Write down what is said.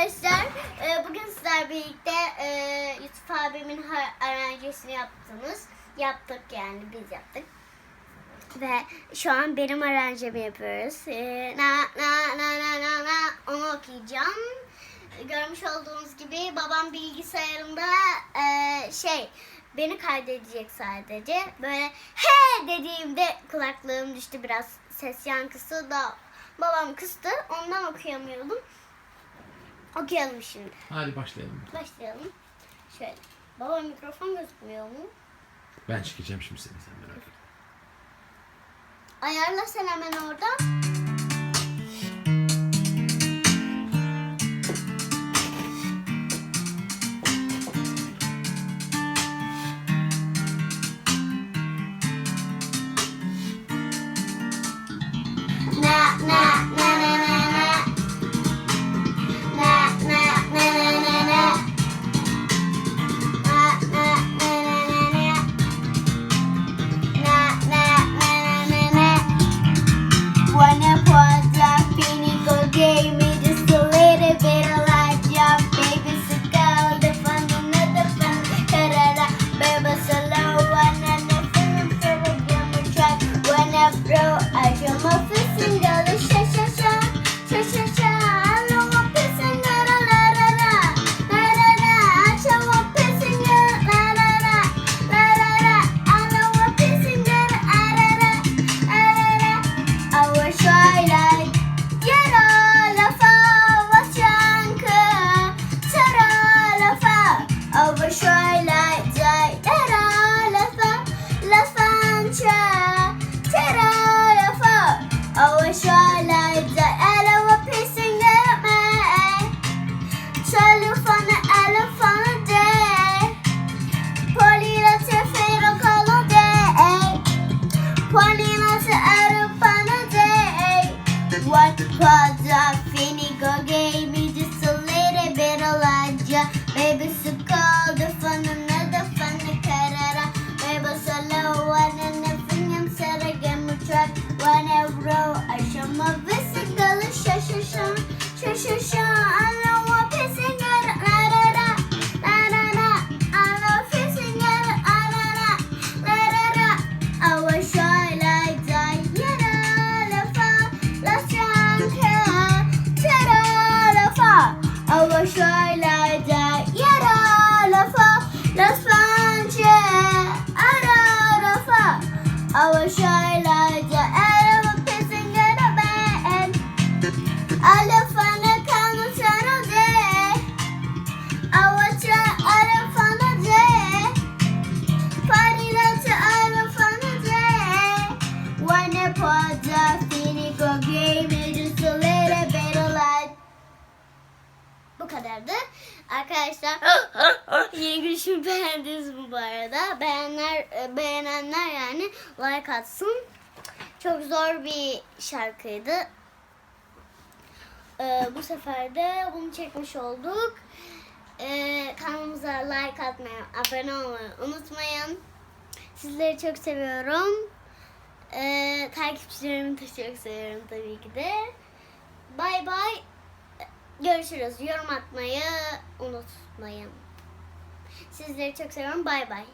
arkadaşlar. Ee, bugün sizler birlikte e, Yusuf abimin aranjesini yaptınız. Yaptık yani biz yaptık. Ve şu an benim aranjemi yapıyoruz. Ee, na na na na na na onu okuyacağım. Görmüş olduğunuz gibi babam bilgisayarında e, şey beni kaydedecek sadece. Böyle he dediğimde kulaklığım düştü biraz ses yankısı da babam kıstı. Ondan okuyamıyordum. Okuyalım şimdi. Hadi başlayalım. Başlayalım. Şöyle. Baba mikrofon gözükmüyor mu? Ben çıkacağım şimdi seni sen merak etme. Ayarla sen hemen oradan. shoreline, the elephant pacing at me. Trying to find the elephant day. Pointing at your fatal color day. Pointing at the elephant day. What was a Finny go gave me just a little bit of light, baby. So. was shy like the elephant pissing in a man. I Bu kadardı. Arkadaşlar yeni gülüşümü beğendiniz mi bu arada? Beğenler, beğenenler yani like atsın. Çok zor bir şarkıydı. Ee, bu sefer de bunu çekmiş olduk. Ee, kanalımıza like atmayı, abone olmayı unutmayın. Sizleri çok seviyorum. Ee, takipçilerimi de çok seviyorum tabii ki de. Bay bay. Görüşürüz. Yorum atmayı unutmayın. Sizleri çok seviyorum. Bay bay.